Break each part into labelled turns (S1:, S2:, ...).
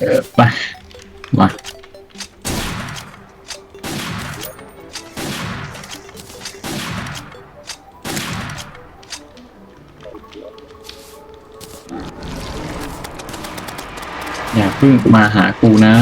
S1: เออไปมา อย่าเพิ่งมาหากูนะ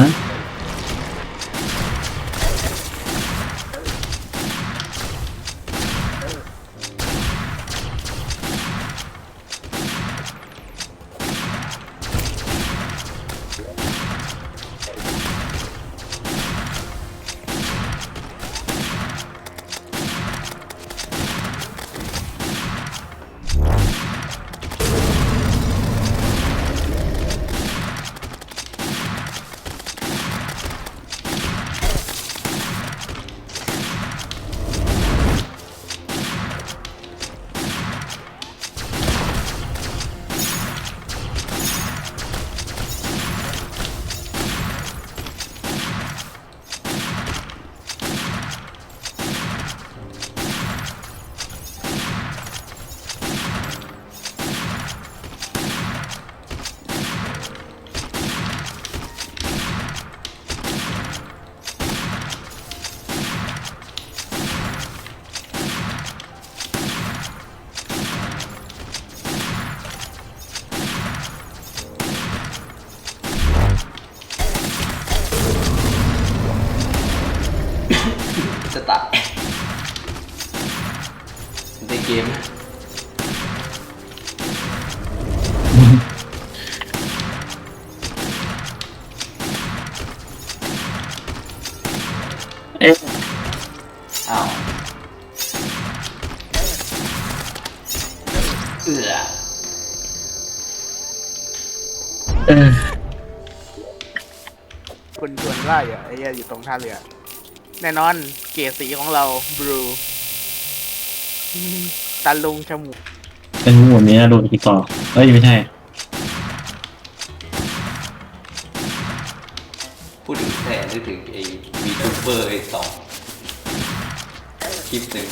S2: เออ
S3: คนชวนไล่อะไอ้เหี้ยอยู่ตรงท่าเรือ แน่นอนเกรดสีของเราบลูตาลุงจมูก
S1: เป็นหมวดนี้นะโดนอีกต่อเอ้ยไม่ใช่
S2: พูดถึงแสนนึกถึงไอ้วีทูเบอร์ไอ้สองคลิปหนึ่ง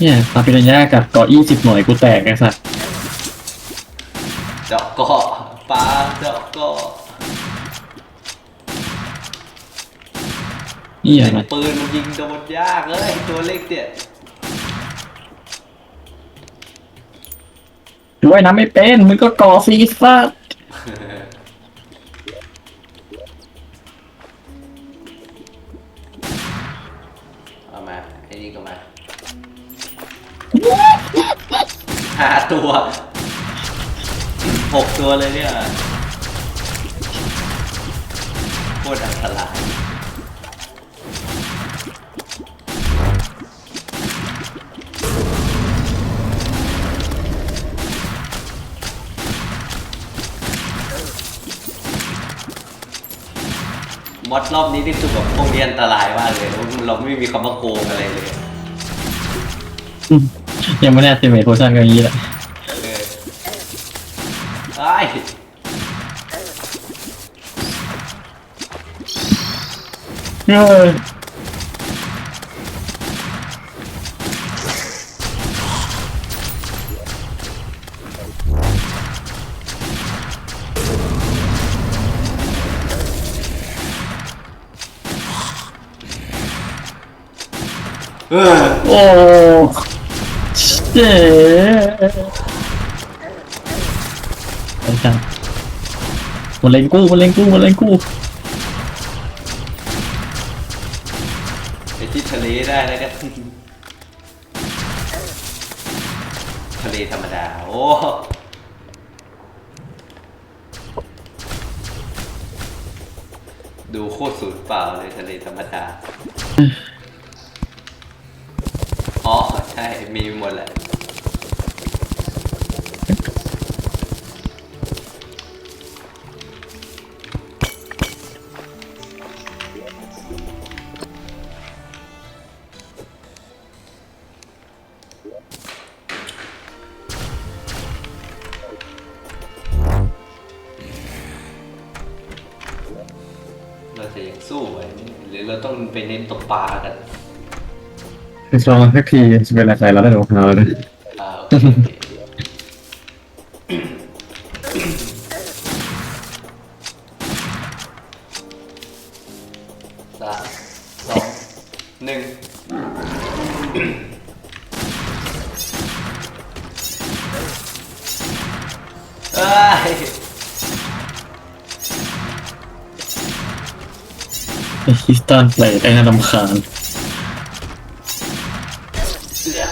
S1: เนี่ยตาปิรัญญากับเกาะยี่สิบหน่วยกูแตกไอ้สัส
S2: เจาะเกาะปลาเจาะเกาะ
S1: นี่อะไร
S2: ปืนมันยิงโดนยากเลยตัวเล็กเนี่ย
S1: ด้วยน้ำไม่เป็นมึงก็ก่อซีซ่า
S2: เอา ห้าตัวหกตัวเลยเนี่ยโคตรอันตรายมอดรอบนี้ที่สุดแบบพวกนี้อันตรายมากเลยเราเราไม่มีคำว่าโกงอะไรเลย
S1: ยังไม่ได้ติเมทโพชั่นก็อย่างนี้แหละ
S2: เออไอ้ย
S1: เออ
S2: เออ
S1: โอ้ เจ๊ไอ้จังมันเล็งกู้มันเล็งกู้มันเล็งกู้
S2: ไปที่ทะเลได้แล้วกันทะเลธรรมดา โอ้ดูโคตรสูญเปล่าเลยทะเลธรรมดา อ๋อ ใช่ มีหมดแหละ ไปเน้นตกปลากัน
S1: คือลองสักทีจะเป็นอะไรใจเราได้หรือเปล่าเลย
S2: อ่าโอเคโอเคสามสองหนึ่งเอ้ย
S1: คริสตันเปลดไอ้น่ารำคาญ
S2: เสือ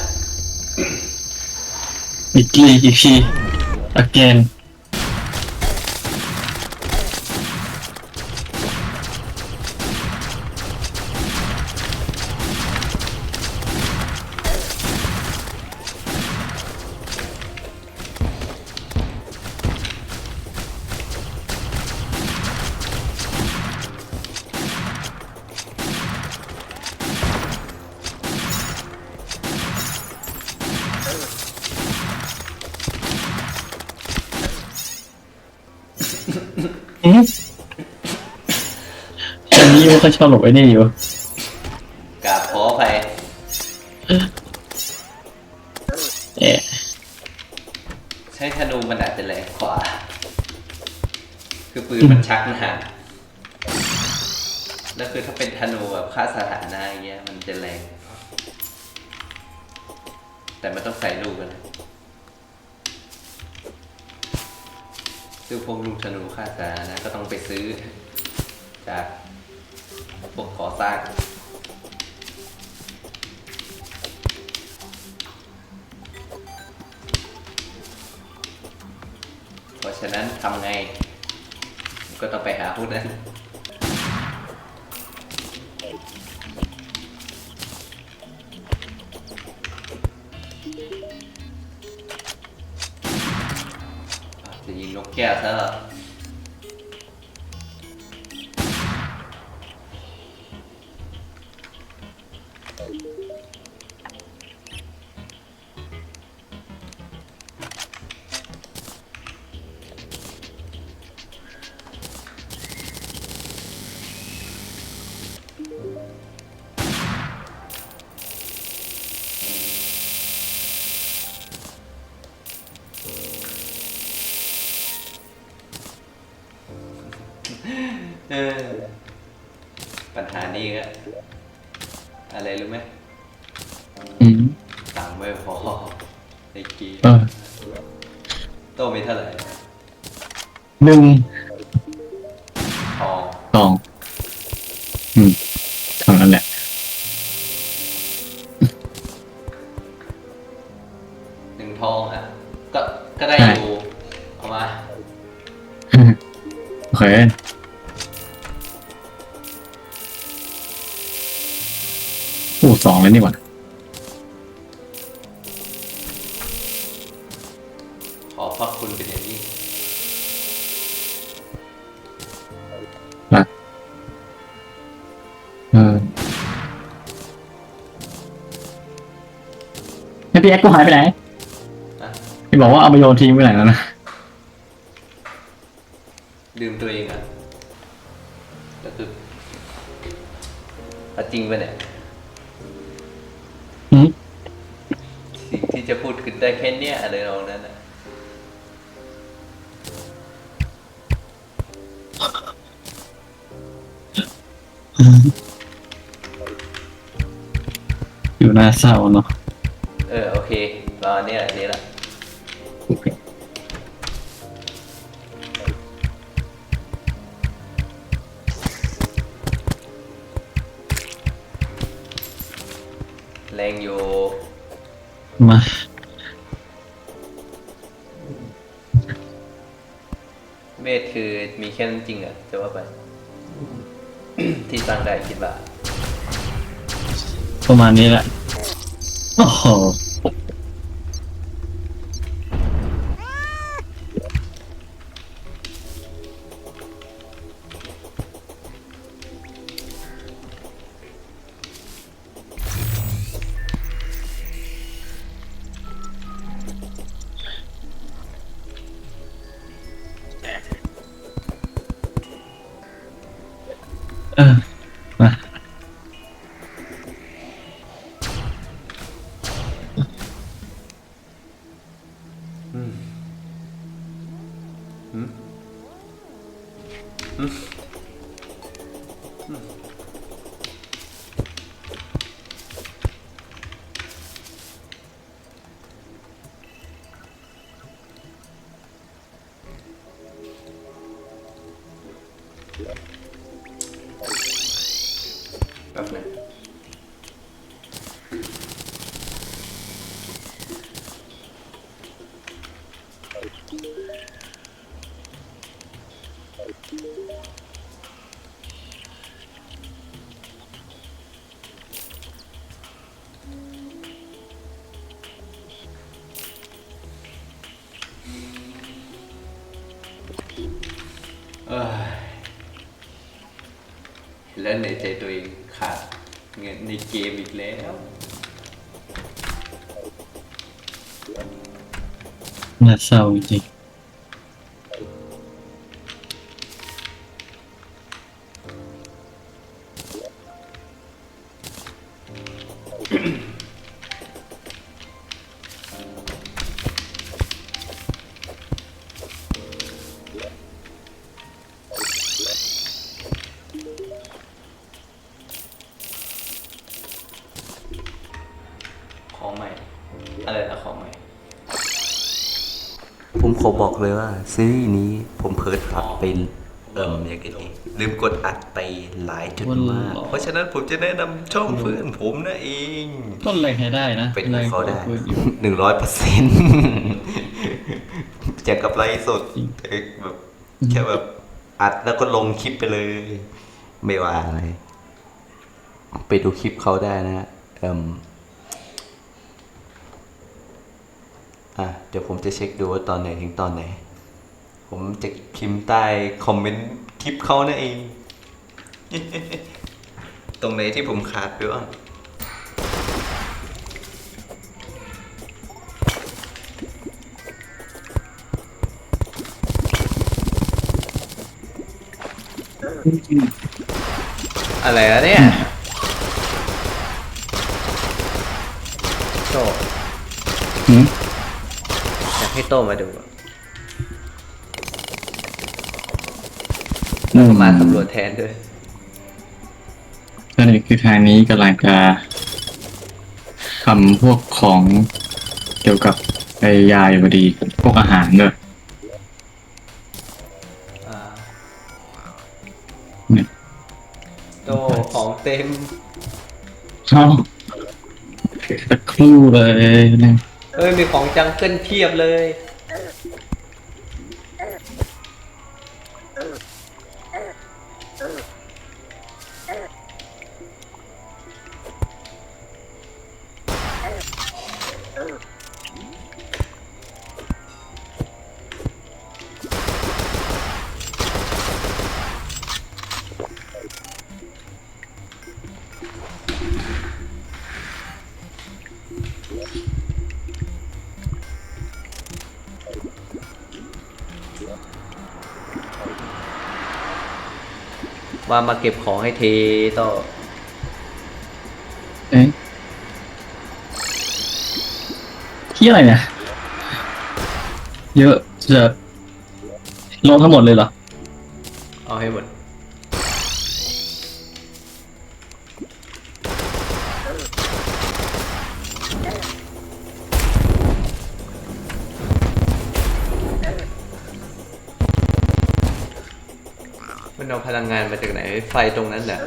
S1: อีกทีอีกที again อืมฉันนี่ว่าเขาชอบหลบไอ้นี่อยู่
S2: กราบขออภัย
S1: เอ๊ะ
S2: ใช้ธนูมันอาจจะแรงกว่า คือปืนมันชักนานแล้วคือถ้าเป็นธนูแบบฆ่าสถานะอย่างเงี้ย มันจะแรง แต่มันต้องใส่ลูกกันนะซื้อพวกลูกธนูฆ่าสถานะก็ ต้องไปซื้อ จากพวกขอสร้างเพราะฉะนั้นทำไง ก็ต้องไปหาพวกนั้น นี้ก็อะไรรู้ไหม
S1: อืม
S2: ตังค์ไม่พอในเกี
S1: เออ
S2: โตมีเท่าไหร่
S1: หนึ่ง
S2: ทอง
S1: สองอืมเท่านั้นแหละ
S2: หนึ่งทองอะ ก็ก็ได้
S1: ใช่
S2: อยู่เอามา
S1: โอเค สองเลยนี่หว่า
S2: ขอพระคุณเป็นอย่างยิ่ง
S1: เออแล้วพี่แอ็กกูหายไปไหน
S2: อะ
S1: พี่บอกว่าเอาไปโยนทิ้งไปไหนแล้วนะ
S2: ลืมตัวเองอะก็คือเอาจริงปะเนี่ย
S1: อืม
S2: สิ่งที่จะพูดคือได้แค่เนี้ยอะไรเรานั้นอะ
S1: อยู่หน้าเศร้าเนาะ
S2: เออ โอเครอเนี่ยอันนี้ละ
S1: มา
S2: เวทคือมีแค่นั้นจริงอะจะว่าไป ที่ตั้งได้คิดว่า
S1: ประมาณนี้แหละ โอ้โห เอ้
S2: ยแล้วในใจตัวเองขาดเงินในเกมอีกแล้ว
S1: น่าเศร้าจริง
S2: ของ
S4: ผมขอบอกเลยว่าซีรีส์นี้ผมเพิร์ดอัดไปเอิ่มอย่างไงดีลืมกดอัดไปหลายจุดมาก เพราะฉะนั้นผมจะแนะนำช่องเพื่อนผมนะเอง
S1: ต้นแรงให้ได้นะ
S4: เป็น
S1: แร
S4: ของ
S1: ง
S4: เขาได้
S1: กว่าอยู่
S4: หนึ่งร้อยเปอร์เซ็นต์จากกับไลฟ์สด
S1: จริง
S4: เอกแบบแค่แบบอัดแล้วก็ลงคลิปไปเลย ไม่ว่าอะไร ไปดูคลิปเขาได้นะเอิ่ม อะเดี๋ยวผมจะเช็คดูว่าตอนไหนถึงตอนไหน ผมจะพิมพ์ใต้คอมเมนต์คลิปเขานั่นเอง ตรงไหนที่ผมขาดไปบ้าง
S2: อะไรอะเนี่ยโต
S1: หืม
S2: ให้โตมาดูอะ
S1: อื
S2: ก็มาสำรวจแทนด้วย
S1: ก็นี่คือทางนี้กำลังจะทำพวกของเกี่ยวกับไอ้ยาอยู่พอดี พวกอาหารเนอะ
S2: อ่า
S1: เนี่ย
S2: โตของเต็ม
S1: เข้าสักครู่เลยนะ
S2: เอ้ย มีของจังเกิลเพียบเลย ว่ามาเก็บของให้เทโต
S1: เอ๊ะที่อะไรเนี่ย เยอะจะลงทั้งหมดเลยเหรอ
S2: เอาให้หมด ลังงานมาจากไหนไฟตรงนั้นน่ะ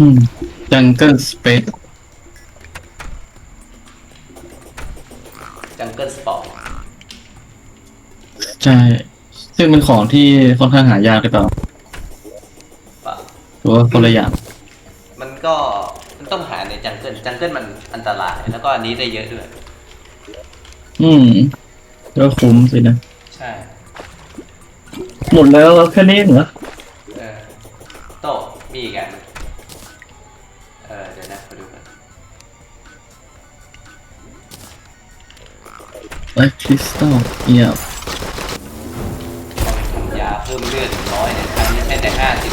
S1: อืม Jungle Space
S2: จังเกิลสปอร์ต
S1: ใช่ ซึ่งเป็นของที่ค่อนข้างหายากหรือเปล่า
S2: ปะ
S1: หรือว่าคนละอย่าง
S2: มันก็มันต้องหาในจังเกิลจังเกิลมันอันตราย แล้วก็อันนี้ได้เยอะด้วย
S1: อืมก็คุ้มสินะ
S2: ใช่
S1: หมดแล้วแค่นี้เหรอ
S2: เออโตะมีอีกอันเออเดี๋ยวนะมาดูกัน
S1: ไอ้คริสตัลเงียบ
S2: ทำยาเพิ่มเลือดถึงร้อยเนี่ยอันนี้ใช้แต่ห้าสิบ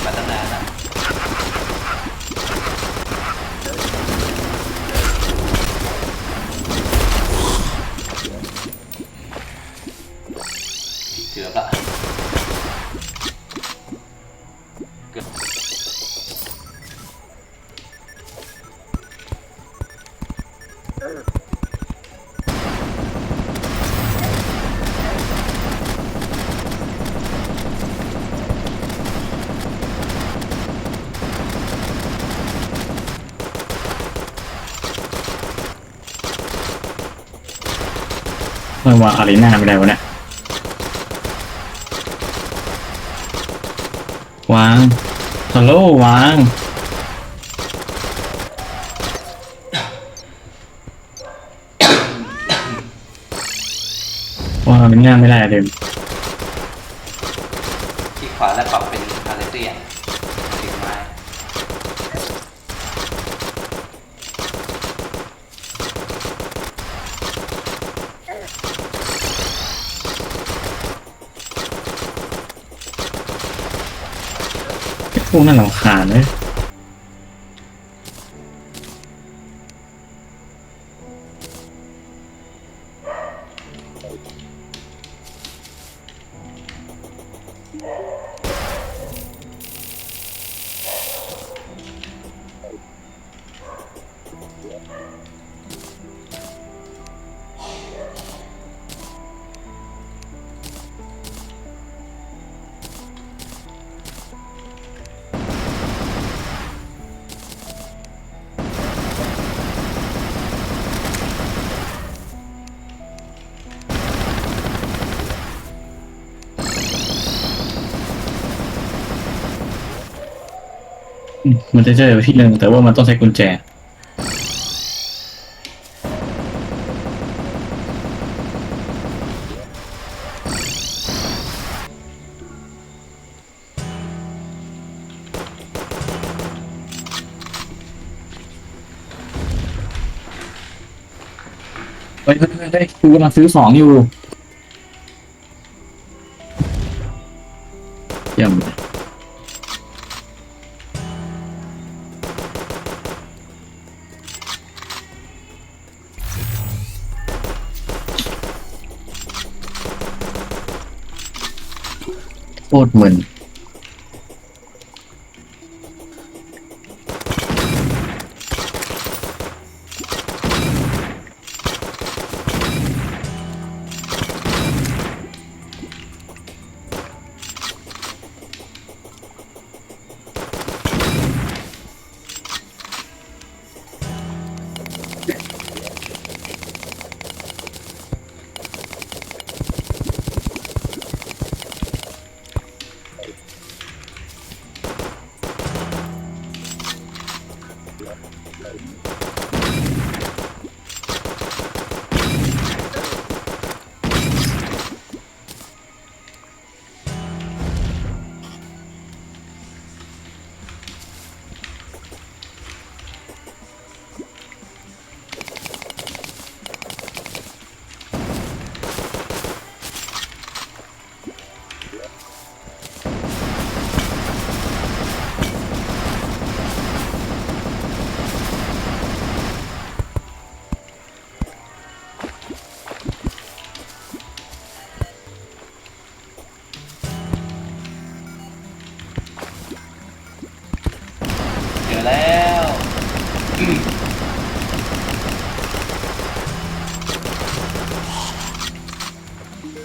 S2: มันวา
S1: งอารีนาไม่ได้วะเนี่ย วางฮัลโหลวาง วางอารีนาไม่ได้อะเดิม
S2: ที่ขวาแล้วปรับเป็นอะไรสักอย่างติดไม้
S1: ไอ้ พวกนั่นหลังคาญเลย มันจะเจอที่หนึ่งแต่ว่ามันต้องใช้กุญแจ เฮ้ยเฮ้ยเฮ้ยเฮ้ยกูกำลังซื้อของอยู่เยี่ยม หมือน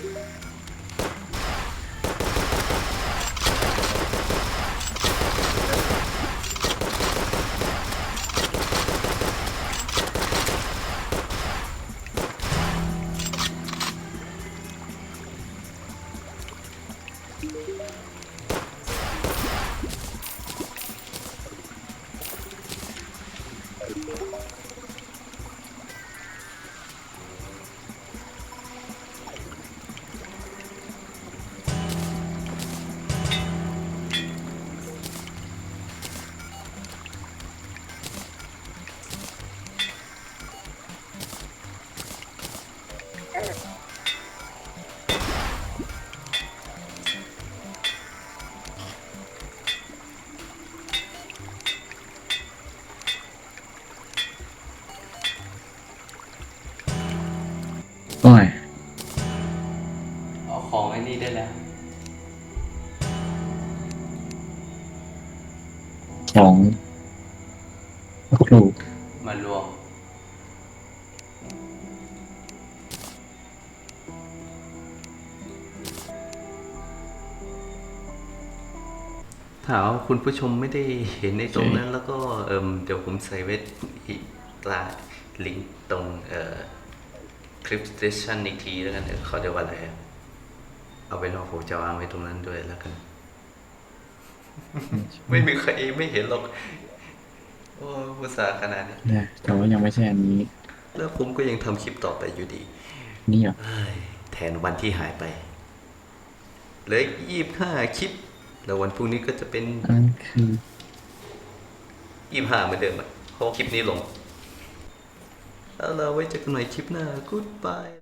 S2: Bye.
S4: ถามว่าคุณผู้ชมไม่ได้เห็นในตรงนั้นแล้วก็เอิมเดี๋ยวผมใส่ไว้อีกตราลิงก์ตรงเอ่อคลิปสเตชันอีกทีแล้วกันเออเขาเรียกว่าอะไรอะเอาไปนอกผมจะวางไว้ตรงนั้นด้วยแล้วกัน ไม่มีใครไม่เห็นหรอก โอ้ภาษาห์ขนาดนี้
S1: เนี่ยแต่ว่ายังไม่ใช่อันนี้
S4: แล้วผมก็ยังทำคลิปต่อไปอยู่ดี
S1: นี่เหรอ
S4: เฮ้ยแทนวันที่หายไปเหลือยี่สิบห้าคลิป แล้ววันพรุ่งนี้ก็จะเป็น
S1: อันนั้นคือ
S4: ยี่สิบห้าเหมือนเดิมอะเพราะว่าคลิปนี้ลง แล้วเราไว้เจอกันใหม่คลิปหน้า goodbye